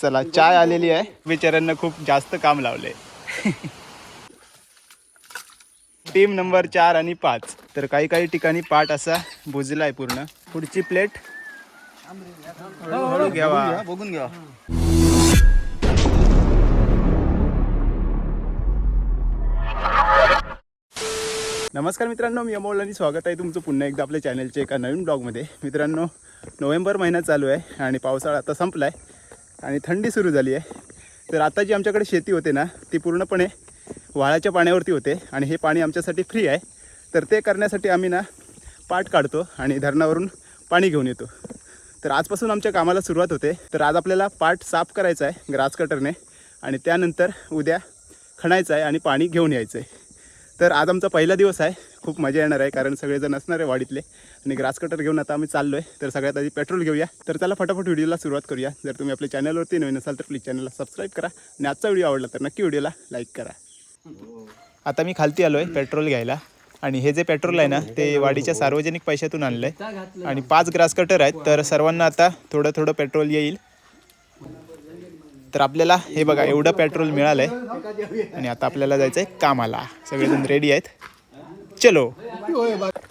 चला चाय आलेली आहे. बिचाऱ्यांना खूप जास्त काम लावले टीम नंबर चार आणि पाच. तर काही काही ठिकाणी पाठ असा बुजलाय पूर्ण. पुढची प्लेट. हळूहळू घ्यावा. बघून घ्या. नमस्कार मित्रांनो मी अमोल आणि स्वागत आहे तुमचं पुन्हा एकदा आपल्या चॅनलच्या एका नवीन ब्लॉगमध्ये मित्रांनो नोव्हेंबर महिना चालू आहे आणि पावसाळा आता संपला आहे आणि थंडी सुरू झाली आहे. तर आता जी आमच्याकडे शेती होते ना ती पूर्णपणे वाळाच्या पाण्यावरती होते आणि हे पाणी आमच्यासाठी फ्री आहे. तर ते करण्यासाठी आम्ही ना पाट काढतो आणि धरणावरून पाणी घेऊन येतो. तर आजपासून आमच्या कामाला सुरुवात होते. तर आज आपल्याला पाट साफ करायचा आहे ग्रास कटरने. आणि त्यानंतर उद्या खणायचं आहे आणि पाणी घेऊन यायचं आहे. तर आज आमचा पहिला दिवस आहे. खूप मजा येणार आहे कारण सगळेजण असणार आहे वाडीतले. आणि ग्रास कटर घेऊन आता आम्ही चाललो आहे तर सगळ्यात आधी पेट्रोल घेऊया. तर चला फटाफट व्हिडिओला सुरुवात करूया. जर तुम्ही आपल्या चॅनलवरती नवीन असाल तर प्लीज चॅनलला सबस्क्राईब करा. आणि आजचा व्हिडिओ आवडला तर नक्की व्हिडिओला लाईक करा. आता मी खालती आलो आहे पेट्रोल घ्यायला. आणि हे जे पेट्रोल आहे ना ते वाडीच्या सार्वजनिक पैशातून आणलं आहे आणि पाच ग्रास कटर आहेत. तर सर्वांना आता थोडं थोडं पेट्रोल येईल. तर आपल्याला हे बघा एवढं पेट्रोल मिळालं आहे आणि आता आपल्याला जायचं आहे कामाला. सगळेजण रेडी आहेत. चलो.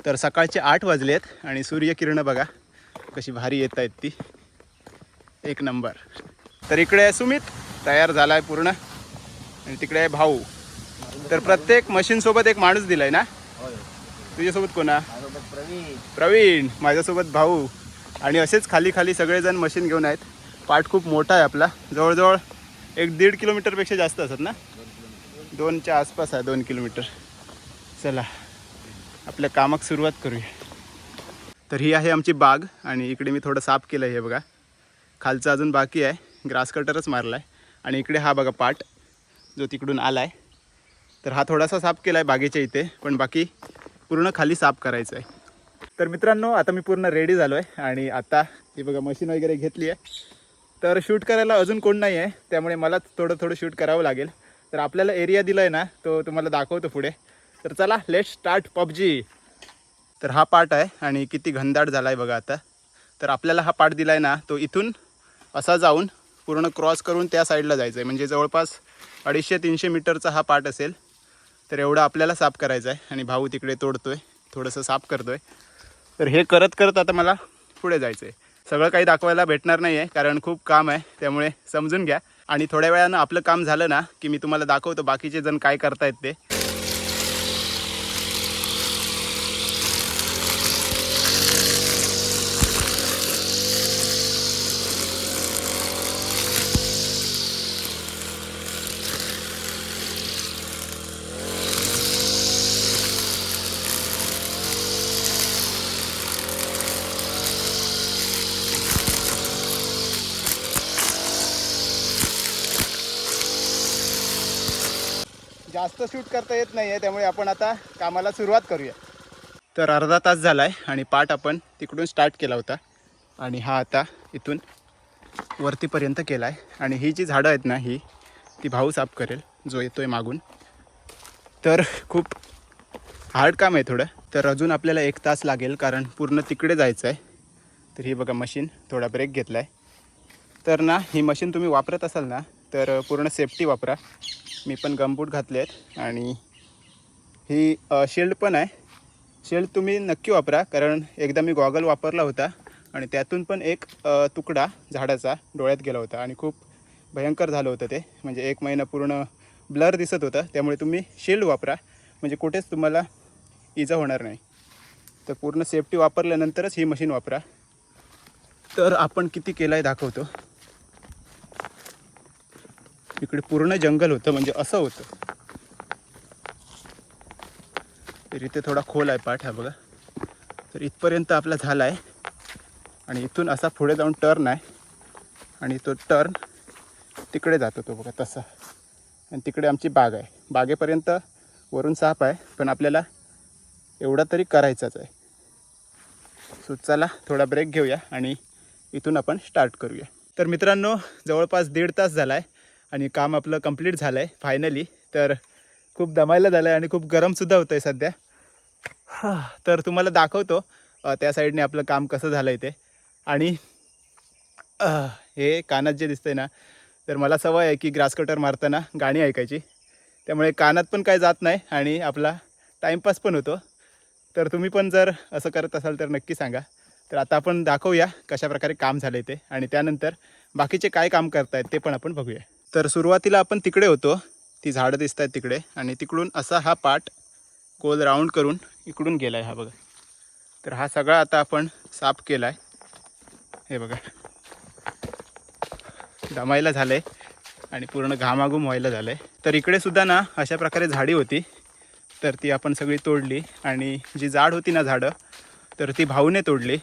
तर सकाळचे आठ वाजले आहेत आणि सूर्यकिरणं बघा कशी भारी येत आहेत ती. एक नंबर. तर इकडे आहे सुमित तयार झाला आहे पूर्ण. आणि तिकडे आहे भाऊ. तर प्रत्येक मशीनसोबत एक माणूस दिलाय ना? तुझ्यासोबत कोणा? प्रवीण. माझ्यासोबत भाऊ. आणि असेच खाली खाली सगळेजण मशीन घेऊन आहेत. पाठ खूप मोठा आहे आपला. जवळजवळ एक दीड किलोमीटरपेक्षा जास्त असत ना? दोनच्या आसपास आहे दोन किलोमीटर. चला आपल्या कामाक सुरुवात करूया. तर ही आहे आमची बाग आणि इकडे मी थोडं साफ केलं आहे हे बघा. खालचं अजून बाकी आहे ग्रास कटरच मारला आहे आणि इकडे हा बघा पाट जो तिकडून आला आहे तर हा थोडासा साफ केला आहे बागेच्या इथे पण बाकी पूर्ण खाली साफ करायचं आहे तर मित्रांनो आता मी पूर्ण रेडी झालो आहे आणि आता ही बघा मशीन वगैरे घेतली आहे. तर शूट करायला अजून कोण नाही आहे त्यामुळे मलाच थोडं थोडं शूट करावं लागेल. तर आपल्याला एरिया दिला आहे ना तो तुम्हाला दाखवतो पुढे. तर चला लेट स्टार्ट पबजी. तर हा पार्ट आहे आणि किती घनदाट झाला आहे बघा आता. तर आपल्याला हा पार्ट दिला आहे ना तो इथून असा जाऊन पूर्ण क्रॉस करून त्या साईडला जायचं आहे म्हणजे जवळपास अडीचशे तीनशे मीटरचा हा पार्ट असेल. तर एवढं आपल्याला साफ करायचं आहे आणि भाऊ तिकडे तोडतो आहे थोडंसं साफ करतो आहे तर हे करत करत आता मला पुढे जायचं आहे सगळं काही दाखवायला भेटणार नाही आहे कारण खूप काम आहे त्यामुळे समजून घ्या. आणि थोड्या वेळानं आपलं काम झालं ना की मी तुम्हाला दाखवतो बाकीचे जण काय करतायत ते. जास्त शूट करता येत नाही आहे त्यामुळे आपण आता कामाला सुरुवात करूया. तर अर्धा तास झाला आहे आणि पाठ आपण तिकडून स्टार्ट केला होता. आणि हा आता इथून वरतीपर्यंत केला आहे आणि ही जी झाडं आहेत ना ही ती भाऊ साफ करेल जो येतो आहे मागून. तर खूप हार्ड काम आहे थोडं. तर अजून आपल्याला एक तास लागेल कारण पूर्ण तिकडे जायचं आहे तर ही बघा मशीन थोडा ब्रेक घेतला आहे तर ना ही मशीन तुम्ही वापरत असाल ना तर पूर्ण सेफ्टी वापरा. मी पण गमबूट घातले आहेत. आणि ही शिल्ड पण आहे. शिल्ड तुम्ही नक्की वापरा कारण एकदा मी गॉगल वापरला होता आणि त्यातून पण एक तुकडा झाडाचा डोळ्यात गेला होता आणि खूप भयंकर झालं होतं ते. म्हणजे एक महिना पूर्ण ब्लर दिसत होतं त्यामुळे तुम्ही शिल्ड वापरा. म्हणजे कुठेच तुम्हाला इजा होणार नाही. तर पूर्ण सेफ्टी वापरल्यानंतरच ही मशीन वापरा. तर आपण किती केलं आहे दाखवतो. इकडे पूर्ण जंगल होतं म्हणजे असं होतं. तर इथे थोडा खोल आहे पाठ हा बघा. तर इथपर्यंत आपला झाला आहे आणि इथून असा पुढे जाऊन टर्न आहे. आणि तो टर्न तिकडे जातो तो बघा तसा. आणि तिकडे आमची बाग आहे. बागेपर्यंत वरून साप आहे पण आपल्याला एवढा तरी करायचाच आहे. सो चला थोडा ब्रेक घेऊया आणि इथून आपण स्टार्ट करूया. तर मित्रांनो जवळपास दीड तास झाला आहे आणि काम आपलं कंप्लीट झालं आहे फायनली तर खूप दमायला झालं आहे आणि खूप गरमसुद्धा होतं आहे सध्या. तर तुम्हाला दाखवतो त्या साईडने आपलं काम कसं झालं आहे ते. आणि हे कानात जे दिसतंय ना तर मला सवय आहे की ग्रास कटर मारताना गाणी ऐकायची. त्यामुळे कानात पण काय जात नाही आणि आपला टाईमपास पण होतो. तर तुम्ही पण जर असं करत असाल तर नक्की सांगा. तर आता आपण दाखवूया कशा प्रकारे काम झालं ते आणि त्यानंतर बाकीचे काय काम करतायत ते पण आपण बघूया. तर सुरुवातीला आपण तिकडे होतो. ती झाडं दिसत आहेत तिकडे आणि तिकडून असा हा पाट गोल राऊंड करून इकडून गेला आहे हा बघा. तर हा सगळा आता आपण साफ केला आहे हे बघा. दमायला झालं आहे आणि पूर्ण घामाघूम व्हायला झालं आहे तर इकडे सुद्धा ना अशा प्रकारे झाडी होती. तर ती आपण सगळी तोडली आणि जी जाड होती ना झाडं तर ती भाऊने तोडली.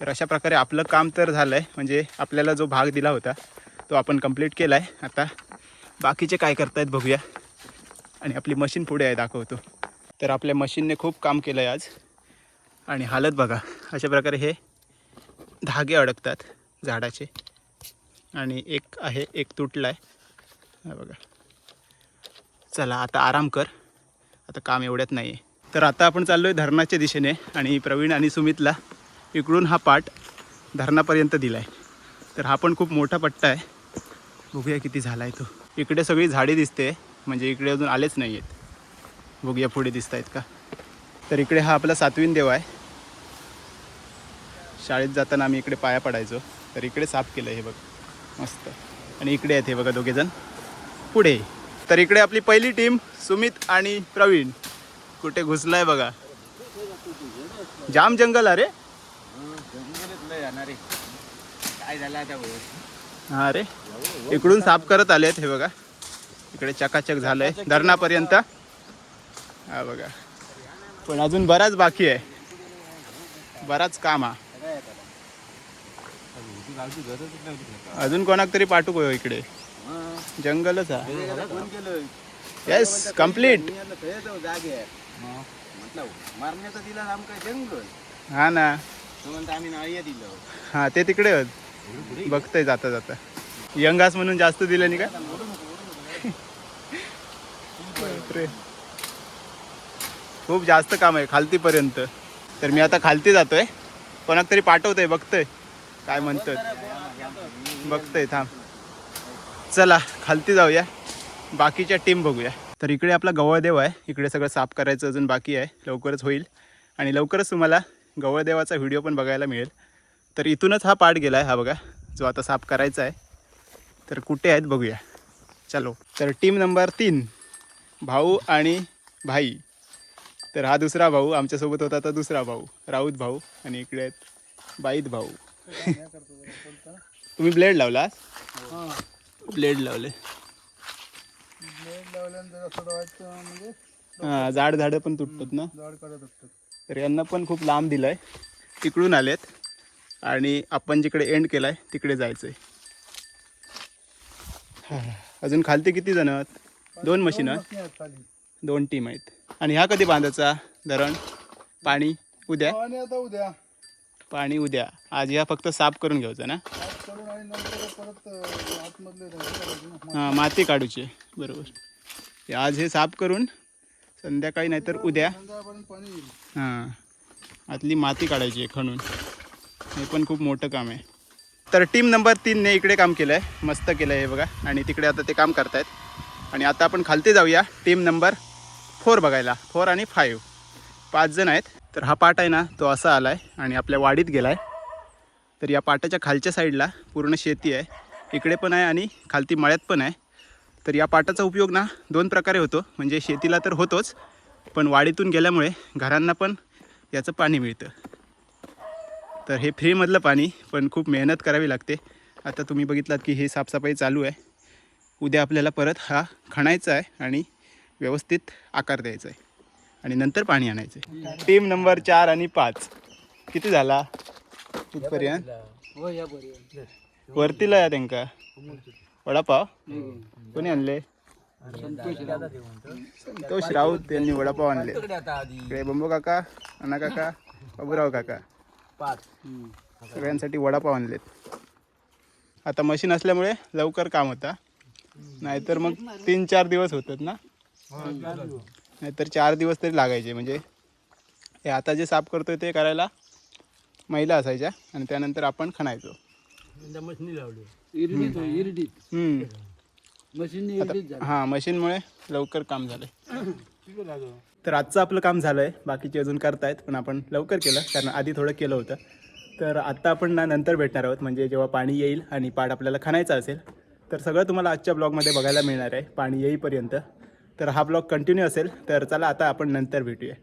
तर अशा प्रकारे आपलं काम तर झालं आहे म्हणजे आपल्याला जो भाग दिला होता तो आपण कंप्लीट केला आहे आता बाकीचे काय करतायत बघूया. आणि आपली मशीन पुढे आहे दाखवतो. तर आपल्या मशीनने खूप काम केलं आहे आज. आणि हालत बघा. अशा प्रकारे हे धागे अडकतात झाडाचे. आणि एक आहे एक तुटला आहे बघा. चला आता आराम कर. आता काम एवढ्यात नाही आहे तर आता आपण चाललो आहे धरणाच्या दिशेने. आणि प्रवीण आणि सुमितला इकडून हा पाट धरणापर्यंत दिला आहे तर हा पण खूप मोठा पट्टा आहे. बघूया किती झाला आहे तो. इकडे सगळी झाडी दिसते म्हणजे इकडे अजून आलेच नाही आहेत बघूया पुढे दिसत आहेत का. तर इकडे हा आपला सातवीन देव आहे. शाळेत जाताना आम्ही इकडे पाया पडायचो. तर इकडे साफ केलं हे बघ. मस्त. आणि इकडे आहेत हे बघा दोघेजण पुढे. तर इकडे आपली पहिली टीम सुमित आणि प्रवीण. कुठे घुसलाय बघा. जाम जंगल अरे काय झालं आता हा रे. इकडून साफ करत आलेत हे बघा. इकडे चकाचक झालंय धरणापर्यंत. हा बघा. पण अजून बराच बाकी आहे. बराच काम हा. अजून कोणाक तरी पाठवू गयो इकडे? जंगलच हा. येस कंप्लीट हा ना. हा ते तिकडे. बघतंय जाता जाता. यंगास म्हणून जास्त दिलं नाही का? खूप जास्त काम आहे खालतीपर्यंत. तर मी आता खालती जातोय. कोणाक तरी पाठवतोय बघतोय. काय म्हणतोय बघतोय थांब. चला खालती जाऊया. बाकीच्या टीम बघूया. तर इकडे आपला गवळदेव आहे. इकडे सगळं साफ करायचं अजून बाकी आहे. लवकरच होईल. आणि लवकरच तुम्हाला गवळदेवाचा व्हिडिओ पण बघायला मिळेल. तर इथूनच हा पाठ गेला आहे हा बघा. जो आता साफ करायचा आहे. तर कुठे आहेत बघूया. चलो. तर टीम नंबर तीन भाऊ आणि भाई. तर हा दुसरा भाऊ आमच्यासोबत होता तर दुसरा भाऊ राऊत भाऊ आणि इकडे आहेत बाईत भाऊ. तुम्ही ब्लेड लावला ब्लेड लावले. हां झाड झाडं पण तुटतात ना? तर यांना पण खूप लांब दिलं आहे तिकडून आलेत. आणि आपण जिकडे एंड केला आहे तिकडे जायचं आहे अजून खालती किती जण आहेत? दोन मशीन आहेत? दोन टीम आहेत आणि ह्या कधी बांधायचा? धरण? पाणी? उद्या? आता उद्या. पाणी उद्या. आज ह्या फक्त साफ करून घ्यायचं ना. हां माती. काढूची. बरोबर. आज हे साफ करून संध्याकाळी नाहीतर उद्या हां. आतली माती काढायची आहे खणून. हे पण खूप मोठं काम आहे. तर टीम नंबर तीनने इकडे काम केलं आहे मस्त केलं आहे हे बघा. आणि तिकडे आता ते काम करतायत. आणि आता आपण खालती जाऊया. टीम नंबर फोर बघायला. फोर आणि फाईव्ह पाच जण आहेत. तर हा पाट आहे ना तो असा आला आहे आणि आपल्या वाडीत गेला आहे तर या पाटाच्या खालच्या साईडला पूर्ण शेती आहे. इकडे पण आहे आणि खालती मळ्यात पण आहे. तर या पाटाचा उपयोग ना दोन प्रकारे होतो. म्हणजे शेतीला तर होतोच पण वाडीतून गेल्यामुळे घरांना पण याचं पाणी मिळतं. तर हे फ्रीमधलं पाणी पण खूप मेहनत करावी लागते. आता तुम्ही बघितलात की ही साफसफाई चालू आहे. उद्या आपल्याला परत हा खणायचा आहे आणि व्यवस्थित आकार द्यायचा आहे. आणि नंतर पाणी आणायचं आहे. टीम नंबर चार आणि पाच. किती झाला? बरोबर वरतीला या त्यांका. वडापाव? कोणी आणले? संतोष राऊत यांनी वडापाव आणले. इकडे बंबू काका अण्णा काका बाबूराव काका. पाच. सगळ्यांसाठी वडापाव आणलेत. आता मशीन असल्यामुळे लवकर काम होता नाहीतर मग तीन चार दिवस होतात ना? नाहीतर चार दिवस तरी लागायचे. म्हणजे हे आता जे साफ करतोय ते करायला महिला असायच्या आणि त्यानंतर आपण खणायचो. मशनी लावली. इरडीत होय, इरडीत. हम्म. मशीनने इरडीत झालं. हां मशीनमुळे लवकर काम झालं तर आजचं आपलं काम झालं आहे बाकीचे अजून करतायत पण आपण लवकर केलं कारण आधी थोडं केलं होतं. तर आत्ता आपण ना नंतर भेटणार आहोत. म्हणजे जेव्हा पाणी येईल आणि पाट आपल्याला खणायचं असेल तर सगळं तुम्हाला आजच्या ब्लॉगमध्ये बघायला मिळणार आहे पाणी येईपर्यंत. तर हा ब्लॉग कंटिन्यू असेल तर चला आता आपण नंतर भेटूया.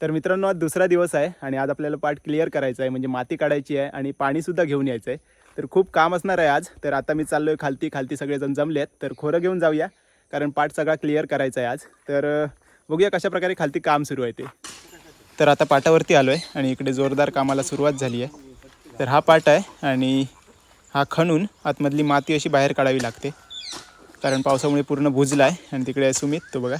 तर मित्रांनो आज दुसरा दिवस आहे आणि आज आपल्याला पाट क्लिअर करायचं आहे. म्हणजे माती काढायची आहे आणि पाणीसुद्धा घेऊन यायचं आहे. तर खूप काम असणार आहे आज. तर आता मी चाललो आहे खालती खालती सगळेजण जमले आहेत तर खोरं घेऊन जाऊया कारण पाठ सगळा क्लिअर करायचा आहे आज. तर बघूया कशा प्रकारे खालती काम सुरू आहे ते. तर आता पाटावरती आलो आहे आणि इकडे जोरदार कामाला सुरुवात झाली आहे. तर हा पाट आहे आणि हा खणून आतमधली माती अशी बाहेर काढावी लागते. कारण पावसामुळे पूर्ण भुजला आहे आणि तिकडे सुमित तो बघा.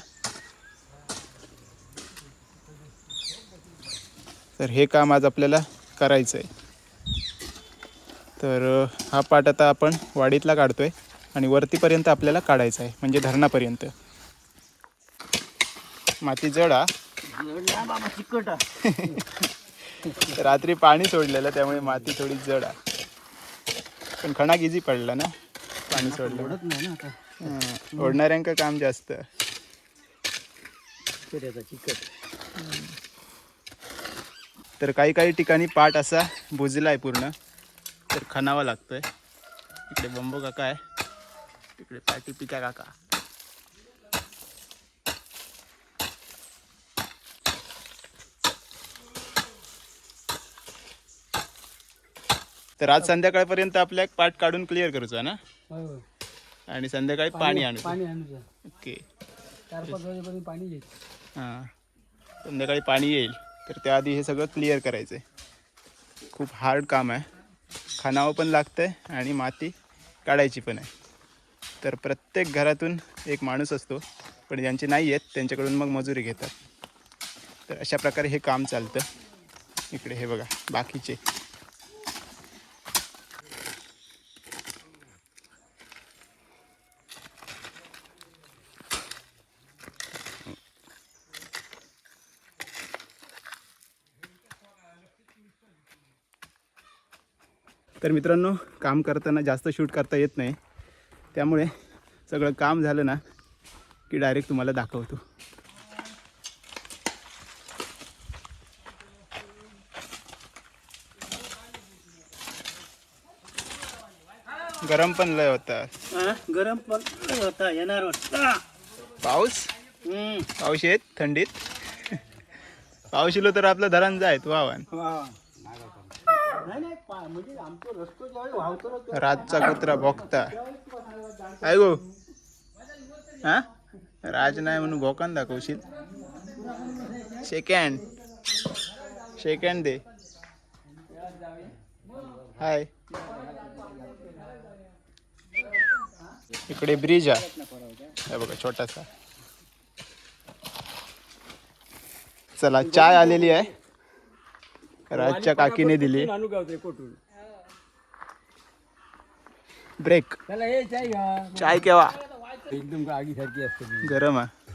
तर हे काम आज आपल्याला करायचं आहे तर हा पाट आता आपण वाडीतला काढतो आहे आणि वरतीपर्यंत आपल्याला काढायचा आहे म्हणजे धरणापर्यंत. माती जडा. बाबा चिकट. रात्री पाणी सोडलेलं त्यामुळे माती थोडी जड. आहे पण खणा इझी पडला ना? पाणी सोडलं. ओढत नाही ना आता. हं, ओढणाऱ्यांका काम जास्त. चिकट तर काही काही ठिकाणी पाट असा बुजला आहे पूर्ण. तर खणावा लागतोय. इकडे बंबो काका आहे. तिकडे पाटी पिता काका. तर आज संध्याकाळपर्यंत आपल्या पाट काढून क्लिअर करूचा ना? आणि संध्याकाळी पाणी आणू पाणी. ओके. चार पाच वाजेपर्यंत पाणी येईल हां. संध्याकाळी पाणी येईल. तर त्याआधी हे सगळं क्लिअर करायचं आहे खूप हार्ड काम आहे. खाणावं पण लागतं आहे आणि माती काढायची पण आहे. तर प्रत्येक घरातून एक माणूस असतो पण ज्यांचे नाही आहेत त्यांच्याकडून मग मजुरी घेतात. तर अशा प्रकारे हे काम चालतं. इकडे हे बघा बाकीचे. तर मित्रांनो काम करताना जास्त शूट करता येत नाही. त्यामुळे सगळं काम झालं ना की डायरेक्ट तुम्हाला दाखवतो. गरम पण लय होता. गरम पण होता येणार होता. पाऊस? पाऊस येत थंडीत? पाऊस इलो तर आपलं धरण जायत वावन नाही नाही पा- म्हणजे आमचा रस्तो ज्यावेळी वाहतो ना तो- राजचा कुत्रा भोगता काय गो हा? राज नाही म्हणून भोकान दाखवशील सेकंड सेकंड दे. हाय इकडे ब्रिज आहे. हे बघा छोटासा. चला चाय आलेली आहे. राजच्या काकीने दिली. आणू गावते कोठून? ब्रेक. हे चाय घ्या. चाय केव्हा एकदम आगी सारखी असते गरम आहे.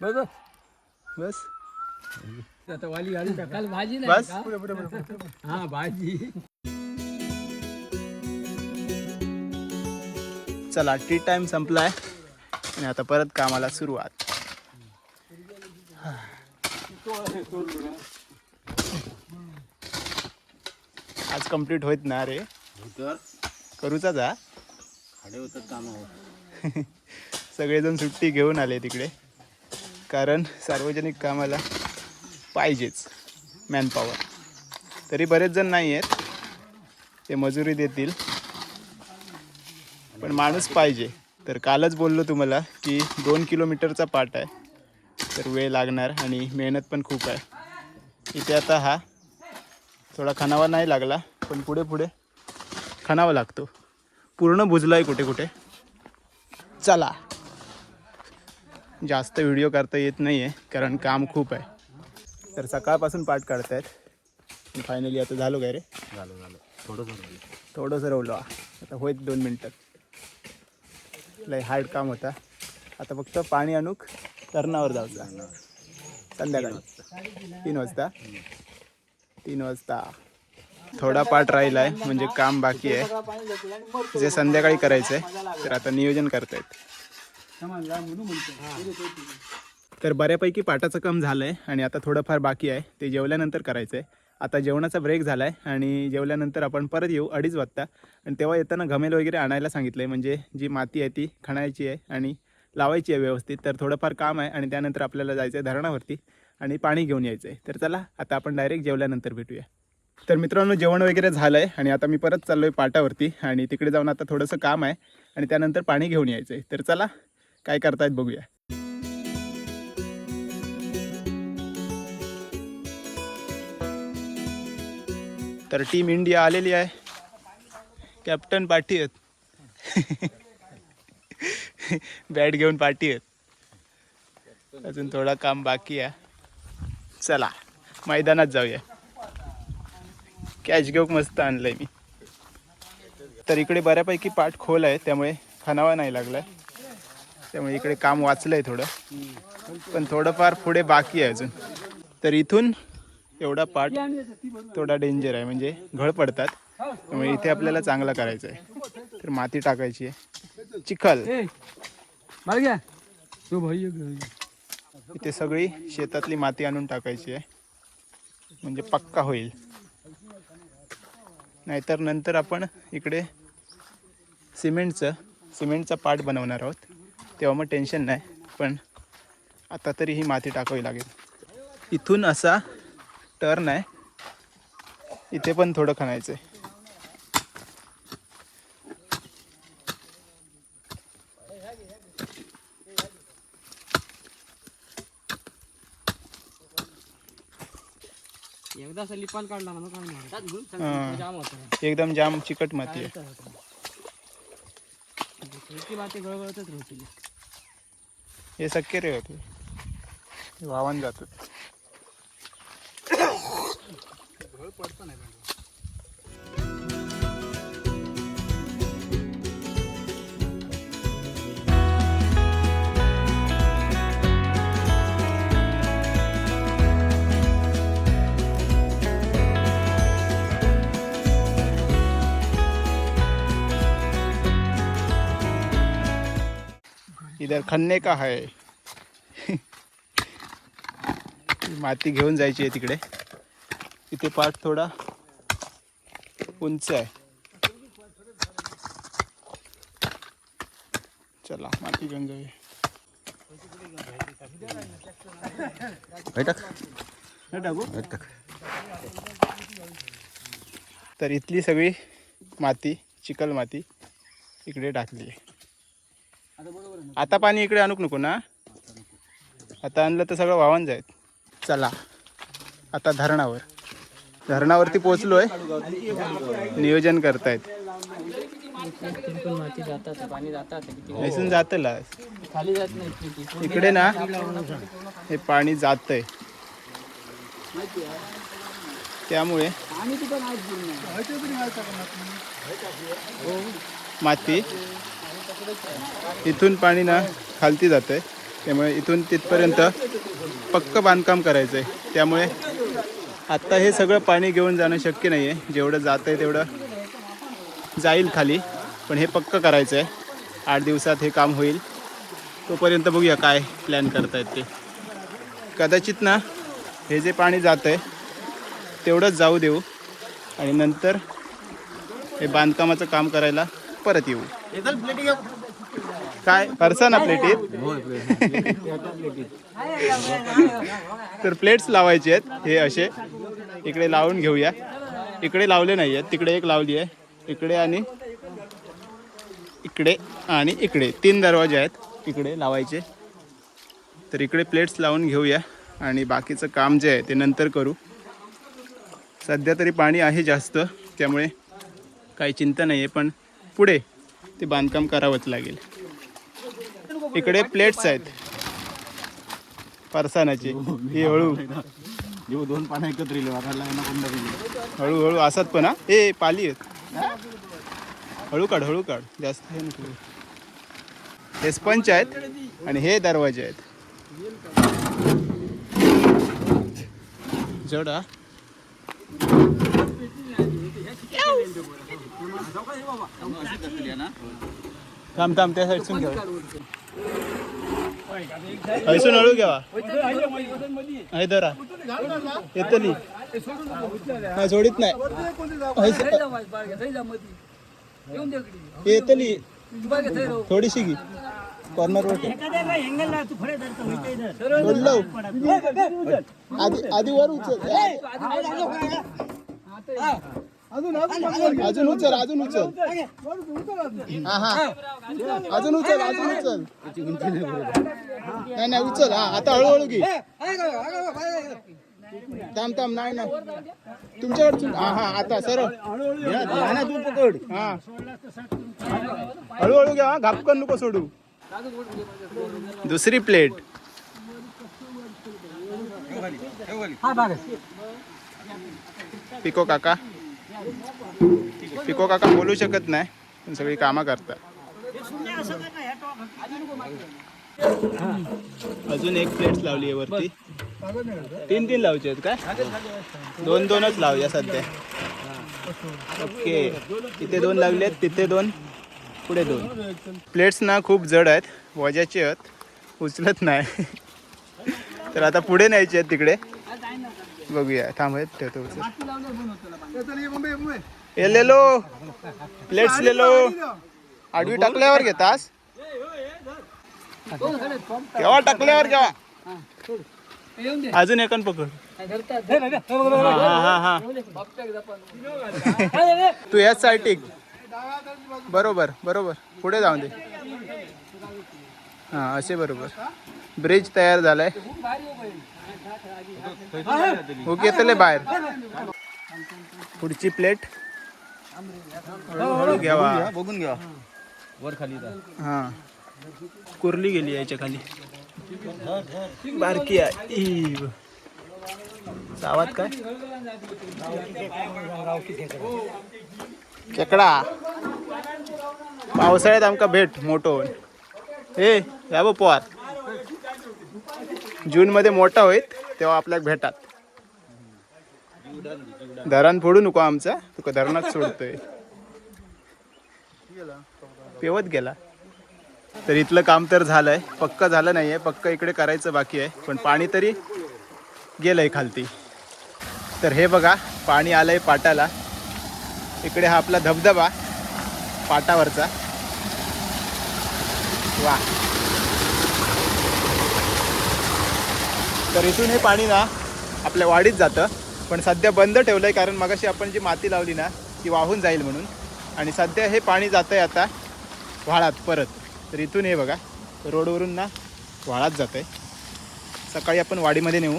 बघ बस. आता वाली घालून टाक. काल भाजी बस. हा भाजी. चला टी टाइम संपलाय. आणि आता परत कामाला सुरुवात. आज कंप्लीट होत ना रे. करूचा जा. खडे कामावर. सगळेजण सुट्टी घेऊन आले तिकडे. कारण सार्वजनिक कामाला पाहिजेच मॅनपॉवर तरी बरेच जण नाही आहेत. ते मजुरी देतील. पण माणूस पाहिजे. तर कालच बोललो तुम्हाला की दोन किलोमीटरचा पाट आहे. तर वेळ लागणार आणि मेहनत पण खूप आहे. इथे आता हा थोडा खणावा नाही लागला पण पुढे पुढे खणावा लागतो. पूर्ण बुजला आहे कुठे कुठे? चला. जास्त व्हिडिओ करता येत नाही आहे कारण काम खूप आहे. तर सकाळपासून पाठ काढतायत. फायनली आता झालो काय रे? झालं झालं. थोडं झालं थोडंसं रवलो आता होईत दोन मिनटात लय हार्ड काम होता. आता फक्त पाणी आणूक तरणावर जायचं संध्याकाळी. तीन वाजता. तीन वाजता. थोडा पाठ राहिला आहे म्हणजे काम बाकी आहे. जे संध्याकाळी करायचं आहे तर आता नियोजन करतायत. तर बऱ्यापैकी पाटाचं काम झालं आहे आणि आता थोडंफार बाकी आहे. ते जेवल्यानंतर करायचं आहे आता जेवणाचा ब्रेक झाला आहे आणि जेवल्यानंतर आपण परत येऊ अडीच वाजता. आणि तेव्हा येताना घमेल वगैरे आणायला सांगितलं आहे म्हणजे जी माती आहे ती खणायची आहे आणि लावायची आहे व्यवस्थित. तर थोडंफार काम आहे आणि त्यानंतर आपल्याला जायचं आहे धरणावरती. आणि पाणी घेऊन यायचं आहे तर चला आता आपण डायरेक्ट जेवल्यानंतर भेटूया. तर मित्रांनो जेवण वगैरे झालं आहे आणि आता मी परत चाललो आहे पाटावरती आणि तिकडे जाऊन आता थोडंसं काम आहे आणि त्यानंतर पाणी घेऊन यायचं आहे तर चला काय करतायत बघूया. तर टीम इंडिया आलेली आहे. कॅप्टन पाठी आहेत. बॅट घेऊन पाठी आहेत. अजून थोडा काम बाकी आहे. चला मैदानात जाऊया. कॅच घेऊ मस्त आणलंय मी. तर इकडे बऱ्यापैकी पाठ खोल आहे त्यामुळे खणावा नाही लागलाय. त्यामुळे इकडे काम वाचलंय थोडं. पण थोडंफार पुढे बाकी आहे अजून. तर इथून एवढा पाठ थोडा डेंजर आहे म्हणजे घळ पडतात. त्यामुळे इथे आपल्याला चांगला करायचं आहे तर माती टाकायची आहे. चिखल. मार तो भाई इथे सगळी शेतातली माती आणून टाकायची आहे. म्हणजे पक्का होईल. नाहीतर नंतर आपण इकडे सिमेंटचं सिमेंटचा पाट बनवणार आहोत. तेव्हा मग टेन्शन नाही पण आता तरी ही माती टाकावी लागेल. इथून असा टर्न आहे. इथे पण थोडं खणायचं आहे एकदा असं लिपान काढला ना मग काय नाही. त्यात गुण हा. सांगतो, जाम होतं एकदम जाम चिकट माती आहे. इतकी बाते गळगळतच हे रे होते. हे वाहून जातात. इधर खन्ने का है। माती घेऊन जायची आहे तिकडे. इथे पाठ थोडा उंच आहे. चला माती घेऊन जाऊया. तर इथली सगळी माती चिकल माती इकडे टाकली आहे. आता पाणी इकडे आणूक नको ना. आता आणलं तर सगळं वाहून जाईल. चला. आता धरणावर. धरणावरती पोचलोय नियोजन करतायत. इथून जातला. जात. इकडे ना. हे पाणी जातंय. त्यामुळे माती. इथून पाणी ना खालती जाते त्यामुळे इथून तिथपर्यंत पक्क बांधकाम करायचं आहे त्यामुळे आत्ता हे सगळं पाणी घेऊन जाणं शक्य नाही आहे जेवढं जातं आहे तेवढं जाईल खाली. पण हे पक्क करायचं आहे आठ दिवसात हे काम होईल. तोपर्यंत बघूया काय प्लॅन करतायत ते. कदाचित ना हे जे पाणी जातं आहे तेवढंच जाऊ देऊ. आणि नंतर हे बांधकामाचं काम करायला परत येऊ. काय परसा ना प्लेटीत तर प्लेट्स लावायचे आहेत हे असे. इकडे लावून घेऊया. इकडे लावले नाही आहेत तिकडे एक लावली आहे. इकडे आणि इकडे आणि इकडे. तीन दरवाजे आहेत इकडे लावायचे. तर इकडे प्लेट्स लावून घेऊया आणि बाकीचं काम जे आहे ते नंतर करू. सध्या तरी पाणी आहे जास्त त्यामुळे काही चिंता नाही आहे पण पुढे ते बांधकाम करावंच लागेल. इकडे प्लेट्स आहेत. परसानाची ही हळू. दोन पाण्या एकत्र हळूहळू असत पण हा. ए पाली आहेत. हळू काढ हळू काढ. जास्त हे नको हे स्पंच आहेत आणि हे दरवाजे आहेत. जड हा. थांब थांब त्या साईडसून घ्या. हैसून हळू घ्यावा आहे येतली नाही. सोडित नाही. येतली थोडीशी घे. कॉर्नर वर आधी आधी वर उचल. अजून उचल अजून उचल. हा हा. अजून उचल अजून उचल. नाही नाही उचल. हा आता हळूहळू घे. थांब थांब नाही नाही. तुमच्याकडे हा हा आता सरळ. तू पकड हा. हळूहळू घ्या घापकन नको सोडू. दुसरी प्लेट पिको काका. पिको काका बोलू शकत नाही पण सगळी कामं करतात. अजून एक प्लेट लावली आहे वरती. तीन तीन लावचे आहेत काय? दोन दोनच लावूया सध्या. ओके. इथे दोन लागले आहेत तिथे दोन पुढे दोन. प्लेट्स ना खूप जड आहेत वजाचे आहेत उचलत नाही. तर आता पुढे न्यायचे आहेत तिकडे. बघूया. थांब आहेत ठेवतो लेलो. प्लेट्स लेलो. आडवी टाकल्यावर घेतास केव्हा टाकल्यावर केव्हा अजून एकान पकड. हा हा हा तू याच साईटिक बरोबर बरोबर. पुढे जाऊन दे. हा असे बरोबर. ब्रिज तयार झालाय. हुक येतले बाहेर. पुढची प्लेट हळूहळू घ्यावा बघून घ्या. वर खाली हा. कुरली गेली याच्या खाली. बारकी आहे. सावात काय? केकडा. पावसाळ्यात आमका भेट मोठो हे या बो पोहार जून मध्ये मोठा होईत तेव्हा आपल्याला भेटात धरण फोडू नको आमचा तुका धरणात सोडतोय. पेवत गेला. तर इथलं काम तर झालंय पक्क झालं नाहीये पक्क इकडे करायचं बाकी आहे पण पाणी तरी गेलंय खालती. तर हे बघा पाणी आलंय पाटाला. इकडे हा आपला धबधबा पाटावरचा. वा. तर इथून हे पाणी ना आपल्या वाढीत जातं. पण सध्या बंद ठेवलं आहे कारण मगाशी आपण जी माती लावली ना ती वाहून जाईल म्हणून. आणि सध्या हे पाणी जातंय आता व्हाळात परत. तर इथून हे बघा रोडवरून ना व्हाळात जात आहे सकाळी आपण वाडीमध्ये नेऊ.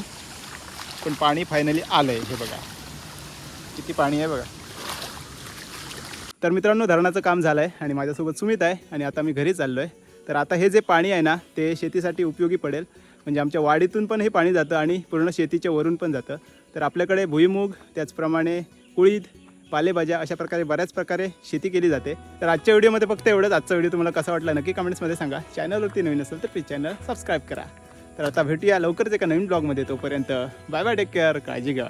पण पाणी फायनली आलं आहे हे बघा. किती पाणी आहे बघा. तर मित्रांनो धरणाचं काम झालं आहे आणि माझ्यासोबत सुमित आहे आणि आता मी घरी चाललो आहे तर आता हे जे पाणी आहे ना ते शेतीसाठी उपयोगी पडेल. म्हणजे आमच्या वाडीतून पण हे पाणी जातं आणि पूर्ण शेतीच्या वरून पण जातं. तर आपल्याकडे भुईमूग त्याचप्रमाणे कुळीद पालेभाज्या अशा प्रकारे बऱ्याच प्रकारे शेती केली जाते. तर आजच्या व्हिडिओमध्ये फक्त एवढंच. आजचा व्हिडिओ तुम्हाला कसा वाटला नक्की कमेंट्समध्ये सांगा. चॅनलवरती नवीन असेल तर प्लीज चॅनल सबस्क्राईब करा. तर आता भेटूया लवकरच एका नवीन ब्लॉगमध्ये. तोपर्यंत बाय बाय टेक केअर काळजी घ्या.